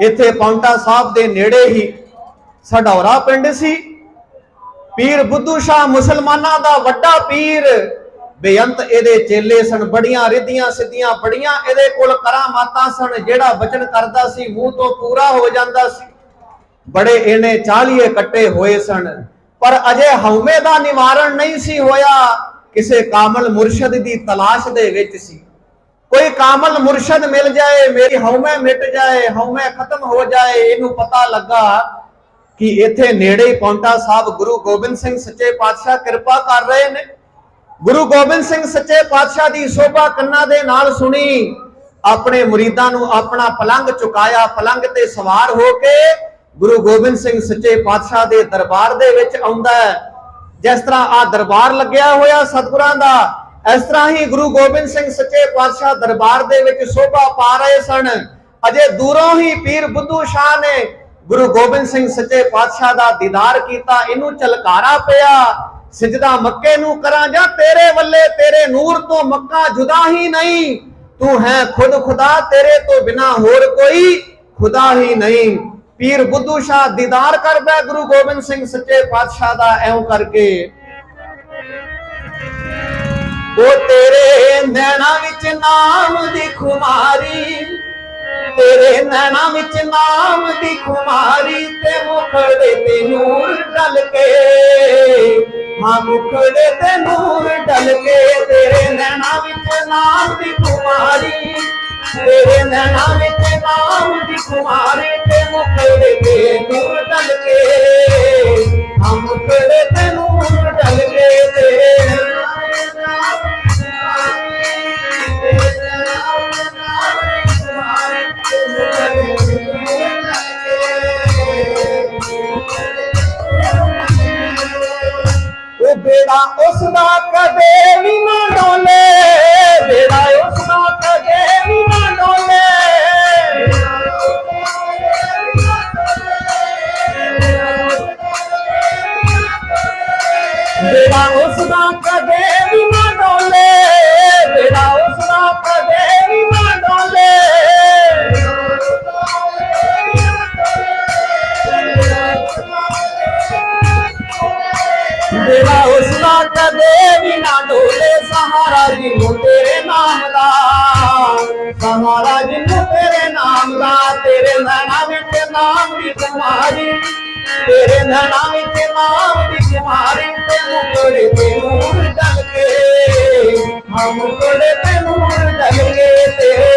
ਇੱਥੇ ਪੌਂਟਾ ਸਾਹਿਬ ਦੇ ਨੇੜੇ ਹੀ ਸਡੌਰਾ ਪਿੰਡ ਸੀ। ਪੀਰ ਬੁੱਧੂ ਸ਼ਾਹ ਮੁਸਲਮਾਨਾਂ ਦਾ ਵੱਡਾ ਪੀਰ। ਬੇਅੰਤ ਇਹਦੇ ਚੇਲੇ ਸਨ, ਬੜੀਆਂ ਰਿੱਧੀਆਂ ਸਿੱਧੀਆਂ ਬੜੀਆਂ, ਇਹਦੇ ਕੋਲ ਕਰਾਮਾਤਾਂ ਸਨ, ਜਿਹੜਾ ਬਚਨ ਕਰਦਾ ਸੀ, ਮੂੰਹ ਤੋਂ ਪੂਰਾ ਹੋ ਜਾਂਦਾ ਸੀ। ਬੜੇ ਇਹਨੇ ਚਾਲੀਏ ਕੱਟੇ ਹੋਏ ਸਨ, ਪਰ ਅਜੇ ਹਉਮੈ ਦਾ ਨਿਵਾਰਣ ਨਹੀਂ ਸੀ ਹੋਇਆ। ਕਿਸੇ ਕਾਮਲ ਮੁਰਸ਼ਦ ਦੀ ਤਲਾਸ਼ ਦੇ ਵਿੱਚ ਸੀ। ਕੋਈ ਕਾਮਲ ਮੁਰਸ਼ਦ ਮਿਲ ਜਾਏ, ਮੇਰੀ ਹਉਮੈ ਮਿਟ ਜਾਏ, ਹਉਮੈ ਖਤਮ ਹੋ ਜਾਏ, ਇਹਨੂੰ ਪਤਾ ਲੱਗਾ ਕਿ ਇੱਥੇ ਨੇੜੇ ਹੀ ਪੌਂਟਾ ਸਾਹਿਬ ਗੁਰੂ ਗੋਬਿੰਦ ਸਿੰਘ ਸੱਚੇ ਪਾਤਸ਼ਾਹ ਕਿਰਪਾ ਕਰ ਰਹੇ ਨੇ। ਗੁਰੂ ਗੋਬਿੰਦ ਸਿੰਘ ਸੱਚੇ ਪਾਤਸ਼ਾਹ ਦੀ ਸੋਭਾ ਕੰਨਾਂ ਦੇ ਨਾਲ ਸੁਣੀ, ਆਪਣੇ ਮੁਰੀਦਾਂ ਨੂੰ ਆਪਣਾ ਪਲੰਗ ਚੁਕਾਇਆ ਪਲੰਗ ਤੇ ਸਵਾਰ ਹੋ ਕੇ ਗੁਰੂ ਗੋਬਿੰਦ ਸਿੰਘ ਸੱਚੇ ਪਾਤਸ਼ਾਹ ਦੇ ਦਰਬਾਰ ਦੇ ਵਿੱਚ ਆਉਂਦਾ ਹੈ। ਜਿਸ ਤਰ੍ਹਾਂ ਆ ਦਰਬਾਰ ਲੱਗਿਆ ਹੋਇਆ ਸਤਿਗੁਰਾਂ ਦਾ ਇਸ ਤਰ੍ਹਾਂ ਹੀ ਗੁਰੂ ਗੋਬਿੰਦ ਸਿੰਘ ਸੱਚੇ ਪਾਤਸ਼ਾਹ ਦਰਬਾਰ ਦੇ ਵਿੱਚ ਸੋਭਾ ਪਾ ਰਹੇ ਸਨ। ਅਜੇ ਦੂਰੋਂ ਹੀ ਪੀਰ ਬੁੱਧੂ ਸ਼ਾਹ ਨੇ ਗੁਰੂ ਗੋਬਿੰਦ ਸਿੰਘ ਸੱਚੇ ਪਾਤਸ਼ਾਹ ਦਾ ਦੀਦਾਰ ਕੀਤਾ। ਇਹਨੂੰ ਝਲਕਾਰਾ ਪਿਆ। ਸਜਦਾ ਮੱਕੇ ਨੂੰ ਕਰਾਂ ਜਾਂ ਤੇਰੇ ਵੱਲੇ, ਤੇਰੇ ਨੂਰ ਤੋਂ ਮੱਕਾ ਜੁਦਾ ਹੀ ਨਹੀਂ। ਤੂੰ ਹੈ ਖੁਦ ਖੁਦਾ, ਤੇਰੇ ਤੋਂ ਬਿਨਾ ਹੋਰ ਕੋਈ ਖੁਦਾ ਹੀ ਨਹੀਂ। ਪੀਰ ਬੁੱਧੂ ਸ਼ਾਹ ਦੀਦਾਰ ਕਰਦਾ ਗੁਰੂ ਗੋਬਿੰਦ ਸਿੰਘ ਸੱਚੇ ਪਾਤਸ਼ਾਹ ਦਾ, ਐਉਂ ਕਰਕੇ ਉਹ ਤੇਰੇ ਨੈਣਾ ਵਿੱਚ ਨਾਮ ਦੀ ਖੁਮਾਰੀ, ਤੇਰੇ ਨੈਣਾ ਵਿੱਚ ਨਾਮ ਦੀ ਖੁਮਾਰੀ ਤੇ ਮੁਖੜੇ ਤੇ ਨੂਰ ਡਲ ਕੇ। ਹਾਂ ਮੁਖੜੇ ਤੇ ਨੂਰ ਡਲ ਕੇ, ਤੇਰੇ ਨੈਣਾ ਵਿੱਚ ਨਾਮ ਦੀ ਖੁਮਾਰੀ, ਤੇਰੇ ਨੈਣਾ ਵਿੱਚ ਨਾਮ ਦੀ ਖੁਮਾਰੀ ਤੇ ਮੁਖੜੇ ਤੇ ਨੂਰ ਡਲ ਕੇ। ਹਾਂ ਮੁਖੜੇ ਤੇ ਤੇਰੇ ਨਾਮ ਵਿੱਚ ਨਾਮ ਦੀ ਕੁਮਾਰੀ ਤੇਰੇ ਨਾਮ ਵਿੱਚ ਨਾਮ ਦੀ ਕੁਮਾਰੀ ਤੇ ਮੁਕੜੇ ਤੇ ਨੂਰ ਡਲ ਕੇ ਹਾਂ ਮੁਕੜੇ ਤੇ ਨੂਰ ਡਲ ਕੇ ਤੇਰੇ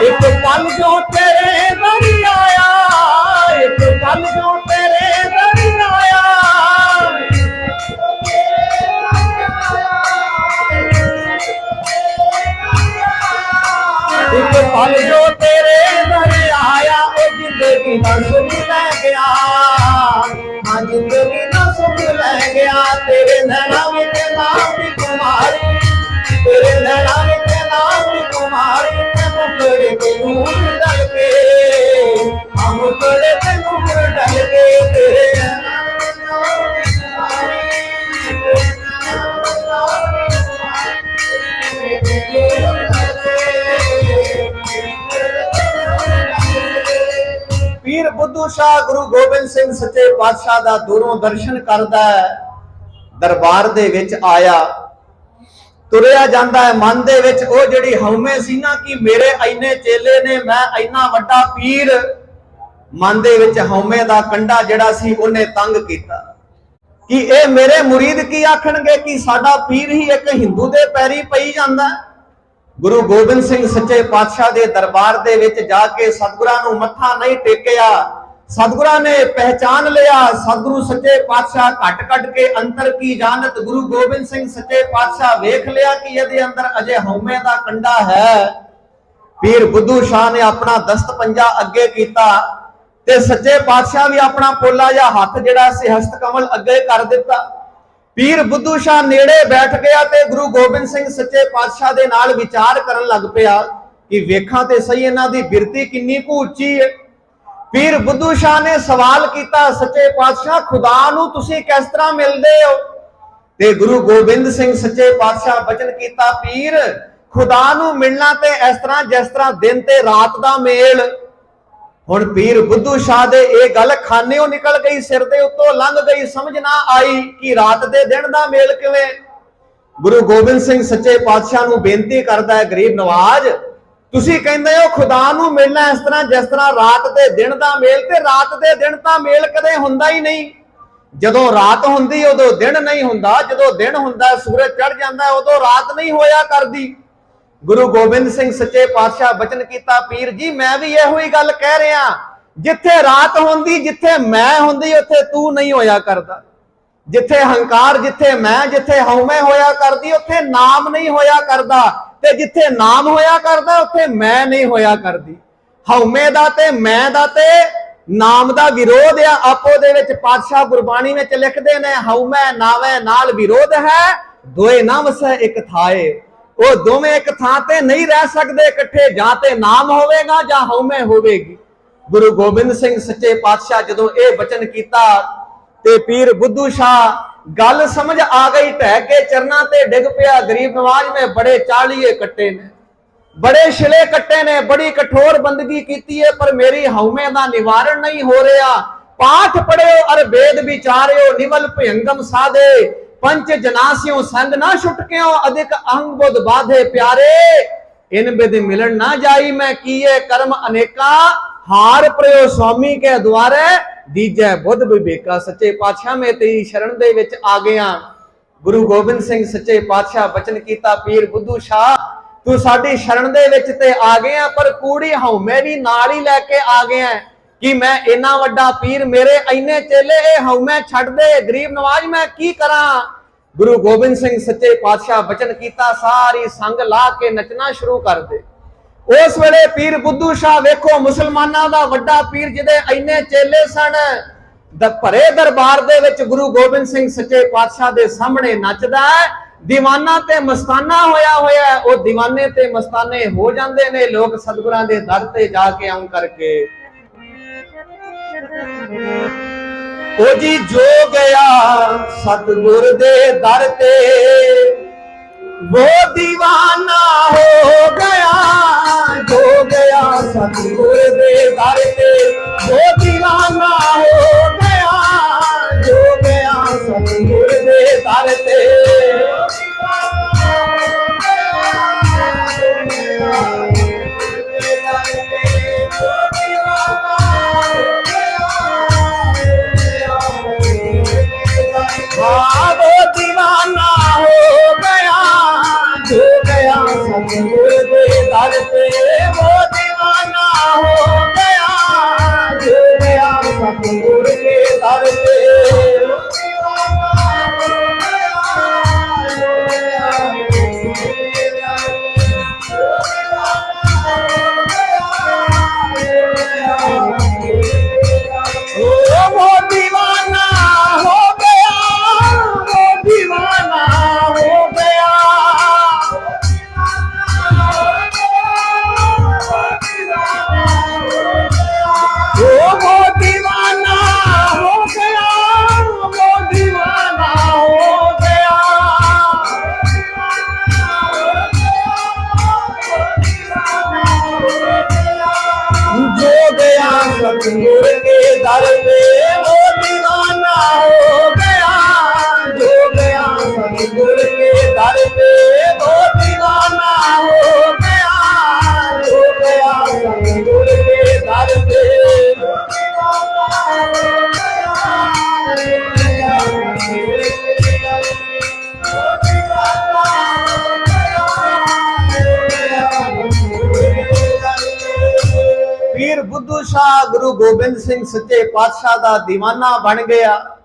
ਇੱਕ ਪਲ ਜੋ ਤੇਰੇ ਸ਼ਾਹ ਗੁਰੂ ਗੋਬਿੰਦ ਸਿੰਘ ਸੱਚੇ ਪਾਤਸ਼ਾਹ ਦਾ ਦੂਰੋਂ ਦਰਸ਼ਨ ਕਰਦਾ ਹੈ, ਦਰਬਾਰ ਦੇ ਵਿੱਚ ਆਇਆ। ਤੁਰਿਆ ਜਾਂਦਾ ਹੈ, ਮਨ ਦੇ ਵਿੱਚ ਉਹ ਜਿਹੜੀ ਹਉਮੈ ਸੀ ਨਾ ਕਿ ਮੇਰੇ ਐਨੇ ਚੇਲੇ ਨੇ, ਮੈਂ ਐਨਾ ਵੱਡਾ ਪੀਰ। ਮਨ ਦੇ ਵਿੱਚ ਹਉਮੈ ਦਾ ਕੰਡਾ ਜਿਹੜਾ ਸੀ, ਉਹਨੇ ਤੰਗ ਕੀਤਾ। ਕਿ ਇਹ ਮੇਰੇ ਮੁਰੀਦ ਕੀ ਆਖਣਗੇ ਕਿ ਸਾਡਾ ਪੀਰ ਹੀ ਇੱਕ ਹਿੰਦੂ ਦੇ ਪੈਰੀ ਪਈ ਜਾਂਦਾ ਗੁਰੂ ਗੋਬਿੰਦ ਸਿੰਘ ਸੱਚੇ ਪਾਤਸ਼ਾਹ ਦੇ ਦਰਬਾਰ ਦੇ ਵਿੱਚ ਜਾ ਕੇ ਸਤਿਗੁਰਾਂ ਨੂੰ ਮੱਥਾ ਨਹੀਂ ਟੇਕਿਆ। ਸਤਿਗੁਰਾਂ ਨੇ ਪਹਿਚਾਨ ਲਿਆ, ਸਤਿਗੁਰੂ ਸੱਚੇ ਪਾਤਸ਼ਾਹ ਘਟ ਘਟ ਕੇ ਅੰਤਰ ਕੀ ਜਾਣਤ? ਗੁਰੂ ਗੋਬਿੰਦ ਸਿੰਘ ਸੱਚੇ ਪਾਤਸ਼ਾਹ ਵੇਖ ਲਿਆ ਕਿ ਇਹਦੇ ਅੰਦਰ ਅਜੇ ਹਉਮੈ ਦਾ ਕੰਡਾ ਹੈ। ਪੀਰ ਬੁੱਧੂ ਸ਼ਾਹ ਨੇ ਆਪਣਾ ਦਸਤ ਪੰਜਾ ਅੱਗੇ ਕੀਤਾ ਤੇ ਸੱਚੇ ਪਾਤਸ਼ਾਹ ਵੀ ਆਪਣਾ ਪੋਲਾ ਜਾਂ ਹੱਥ ਜਿਹੜਾ ਸੀ ਹਸਤ ਕਮਲ ਅੱਗੇ ਕਰ ਦਿੱਤਾ। ਪੀਰ ਬੁੱਧੂ ਸ਼ਾਹ ਨੇੜੇ ਬੈਠ ਗਿਆ ਤੇ ਗੁਰੂ ਗੋਬਿੰਦ ਸਿੰਘ ਸੱਚੇ ਪਾਤਸ਼ਾਹ ਦੇ ਨਾਲ ਵਿਚਾਰ ਕਰਨ ਲੱਗ ਪਿਆ ਕਿ ਵੇਖਾਂ ਤੇ ਸਹੀ ਇਹਨਾਂ ਦੀ ਬਿਰਤੀ ਕਿੰਨੀ ਕੁ ਉੱਚੀ ਹੈ। ਪੀਰ ਬੁੱਧੂ ਸ਼ਾਹ ਨੇ ਸਵਾਲ ਕੀਤਾ, ਸੱਚੇ ਪਾਤਸ਼ਾਹ, ਖੁਦਾ ਨੂੰ ਤੁਸੀਂ ਕਿਸ ਤਰ੍ਹਾਂ ਮਿਲਦੇ ਹੋ? ਤੇ ਗੁਰੂ ਗੋਬਿੰਦ ਸਿੰਘ ਸੱਚੇ ਪਾਤਸ਼ਾਹ ਬਚਨ ਕੀਤਾ, ਪੀਰ, ਖੁਦਾ ਨੂੰ ਮਿਲਣਾ ਤੇ ਇਸ ਤਰ੍ਹਾਂ, ਜਿਸ ਤਰ੍ਹਾਂ ਦਿਨ ਤੇ ਰਾਤ ਦਾ ਮੇਲ। ਹੁਣ ਪੀਰ ਬੁੱਧੂ ਸ਼ਾਹ ਦੇ ਇਹ ਗੱਲ ਖਾਨੇੋਂ ਨਿਕਲ ਗਈ, ਸਿਰ ਦੇ ਉੱਤੋਂ ਲੰਘ ਗਈ, ਸਮਝ ਨਾ ਆਈ ਕਿ ਰਾਤ ਦੇ ਦਿਨ ਦਾ ਮੇਲ ਕਿਵੇਂ? ਗੁਰੂ ਗੋਬਿੰਦ ਸਿੰਘ ਸੱਚੇ ਪਾਤਸ਼ਾਹ ਨੂੰ ਬੇਨਤੀ ਕਰਦਾ ਹੈ, ਗਰੀਬ ਨਵਾਜ ਤੁਸੀਂ ਕਹਿੰਦੇ ਹੋ ਖੁਦਾ ਨੂੰ ਮਿਲਣਾ ਇਸ ਤਰ੍ਹਾਂ, ਜਿਸ ਤਰ੍ਹਾਂ ਰਾਤ ਦੇ ਦਿਨ ਦਾ ਮੇਲ, ਤੇ ਰਾਤ ਦੇ ਦਿਨ ਤਾਂ ਮੇਲ ਕਦੇ ਹੁੰਦਾ ਹੀ ਨਹੀਂ। ਜਦੋਂ ਰਾਤ ਹੁੰਦੀ, ਉਦੋਂ ਦਿਨ ਨਹੀਂ ਹੁੰਦਾ। ਜਦੋਂ ਦਿਨ ਹੁੰਦਾ, ਸੂਰਜ ਚੜ ਜਾਂਦਾ, ਉਦੋਂ ਰਾਤ ਨਹੀਂ ਹੋਇਆ ਕਰਦੀ। ਗੁਰੂ ਗੋਬਿੰਦ ਸਿੰਘ ਸੱਚੇ ਪਾਤਸ਼ਾਹ ਬਚਨ ਕੀਤਾ, ਪੀਰ ਜੀ, ਮੈਂ ਵੀ ਇਹੋ ਹੀ ਗੱਲ ਕਹਿ ਰਿਹਾ। ਜਿੱਥੇ ਰਾਤ ਹੁੰਦੀ, ਜਿੱਥੇ ਮੈਂ ਹੁੰਦੀ, ਉੱਥੇ ਤੂੰ ਨਹੀਂ ਹੋਇਆ ਕਰਦਾ। ਜਿੱਥੇ ਹੰਕਾਰ, ਜਿੱਥੇ ਮੈਂ, ਜਿੱਥੇ ਹਉਮੈ ਹੋਇਆ ਕਰਦੀ, ਉੱਥੇ ਨਾਮ ਨਹੀਂ ਹੋਇਆ ਕਰਦਾ। ਤੇ ਜਿੱਥੇ ਨਾਮ ਹੋਇਆ ਕਰਦਾ, ਉੱਥੇ ਮੈਂ ਨਹੀਂ ਹੋਇਆ ਕਰਦੀ। ਹਉਮੈ ਦਾ ਤੇ ਮੈਂ ਦਾ ਤੇ ਨਾਮ ਦਾ ਵਿਰੋਧ ਆ। ਆਪੋ ਦੇ ਵਿੱਚ ਪਾਤਸ਼ਾਹ ਗੁਰਬਾਣੀ ਵਿੱਚ ਲਿਖਦੇ ਨੇ, ਹਉਮੈ ਨਾਵੇਂ ਨਾਲ ਵਿਰੋਧ ਹੈ, ਦੋਏ ਨਾ ਵਸੈ ਇੱਕ ਥਾਏ। ਉਹ ਦੋਵੇਂ ਇੱਕ ਥਾਂ ਤੇ ਨਹੀਂ ਰਹਿ ਸਕਦੇ, ਇਕੱਠੇ ਜਾਂ ਤੇ ਨਾਮ ਹੋਵੇਗਾ ਜਾਂ ਹਉਮੈ ਹੋਵੇਗੀ। ਗੁਰੂ ਗੋਬਿੰਦ ਸਿੰਘ ਸੱਚੇ ਪਾਤਸ਼ਾਹ ਜਦੋਂ ਇਹ ਬਚਨ ਕੀਤਾ, ਤੇ ਪੀਰ ਬੁੱਧੂ ਸ਼ਾਹ ਗੱਲ ਸਮਝ ਆ ਗਈ ਢਹਿ ਕੇ ਚਰਨਾਂ ਤੇ ਡਿੱਗ ਪਿਆ ਗਰੀਬ ਨਵਾਜ ਮੈਂ ਬੜੇ ਚਾਲੀਏ ਕੱਟੇ ਨੇ। ਬੜੇ ਛਿਲੇ ਕੱਟੇ ਨੇ, ਬੜੀ ਕਠੋਰ ਬੰਦਗੀ ਕੀਤੀ ਹੈ ਪਰ ਮੇਰੀ ਹਉਮੈ ਦਾ ਨਿਵਾਰਣ ਨਹੀਂ ਹੋ ਰਿਹਾ। ਪਾਠ ਪੜਿਓ ਅਰ ਵੇਦ ਵਿਚਾਰਿਓ, ਨਿਵਲ ਭਯੰਗਮ ਸਾਧੇ। ਪੰਚ ਜਨਾਸਿਓ ਸੰਗ ਨਾ ਛੁਟਕਿਓ ਅਧਿਕ ਅਹੰਗ ਬੁੱਧ ਬਾਧੇ ਪਿਆਰੇ। ਇਨ ਬਿਦ ਮਿਲਣ ਨਾ ਜਾਈ ਮੈਂ ਕੀਏ ਕਰਮ ਅਨੇਕਾ। ਹਾਰ ਪ੍ਰਯੋ ਸੁਆਮੀ ਕੇ ਦੁਆਰੇ। ਦੀਜੈ ਬੁੱਧ ਵਿਵੇਕਾ, ਸੱਚੇ ਪਾਤਸ਼ਾਹ ਮੈਂ ਤੇਰੀ ਸ਼ਰਨ ਦੇ ਵਿੱਚ ਆ ਗਿਆ। ਗੁਰੂ ਗੋਬਿੰਦ ਸਿੰਘ ਸੱਚੇ ਪਾਤਸ਼ਾਹ, ਬਚਨ ਕੀਤਾ ਪੀਰ ਬੁੱਧੂ ਸ਼ਾਹ। ਤੂੰ ਸਾਡੀ ਸ਼ਰਨ ਦੇ ਵਿੱਚ ਤੇ ਆ ਗਿਆ, ਪਰ ਕੂੜੀ ਹਉਮੈ ਵੀ ਨਾਲ ਹੀ ਲੈ ਕੇ ਆ ਗਿਆ। ਕਿ ਮੈਂ ਇੰਨਾ ਵੱਡਾ ਪੀਰ, ਮੇਰੇ ਇੰਨੇ ਚੇਲੇ ਇਹ ਹਉਮੈ ਛੱਡ ਦੇ। ਗਰੀਬ ਨਵਾਜ ਮੈਂ ਕੀ ਕਰਾਂ? ਗੁਰੂ ਗੋਬਿੰਦ ਸਿੰਘ ਸੱਚੇ ਪਾਤਸ਼ਾਹ, ਬਚਨ ਕੀਤਾ ਸਾਰੀ ਸੰਗ ਲਾ ਕੇ ਨੱਚਣਾ ਸ਼ੁਰੂ ਕਰ ਦੇ। ਉਸ ਵੇਲੇ ਪੀਰ ਬੁੱਧੂ ਸ਼ਾਹ ਵੇਖੋ, ਮੁਸਲਮਾਨਾਂ ਦਾ ਵੱਡਾ ਪੀਰ ਜਿਹਦੇ ਐਨੇ ਚੇਲੇ ਸਨ, ਦਾ ਭਰੇ ਦਰਬਾਰ ਦੇ ਵਿੱਚ ਗੁਰੂ ਗੋਬਿੰਦ ਸਿੰਘ ਸੱਚੇ ਪਾਤਸ਼ਾਹ ਦੇ ਸਾਹਮਣੇ ਨੱਚਦਾ ਹੈ। دیਵਾਨਾ ਤੇ ਮਸਤਾਨਾ ਹੋਇਆ ਹੋਇਆ ਉਹ دیਵਾਨੇ ਤੇ ਮਸਤਾਨੇ ਹੋ ਜਾਂਦੇ ਨੇ, ਲੋਕ ਸਤਿਗੁਰਾਂ ਦੇ ਦਰ ਤੇ ਜਾ ਕੇ ਆਉਂ ਕਰਕੇ। ਉਹ ਜੀ ਜੋ ਗਿਆ ਸਤਿਗੁਰ ਦੇ ਦਰ ਤੇ वो दीवाना हो गया जो गया सतगुर दे दर நமக்கு தலைவே ਪੀਰ ਸ਼ਾਹ ਗੁਰੂ ਗੋਬਿੰਦ ਸਿੰਘ ਸੱਚੇ ਪਾਤਸ਼ਾਹ ਦਾ دیਵਾਨਾ ਬਣ ਗਿਆ।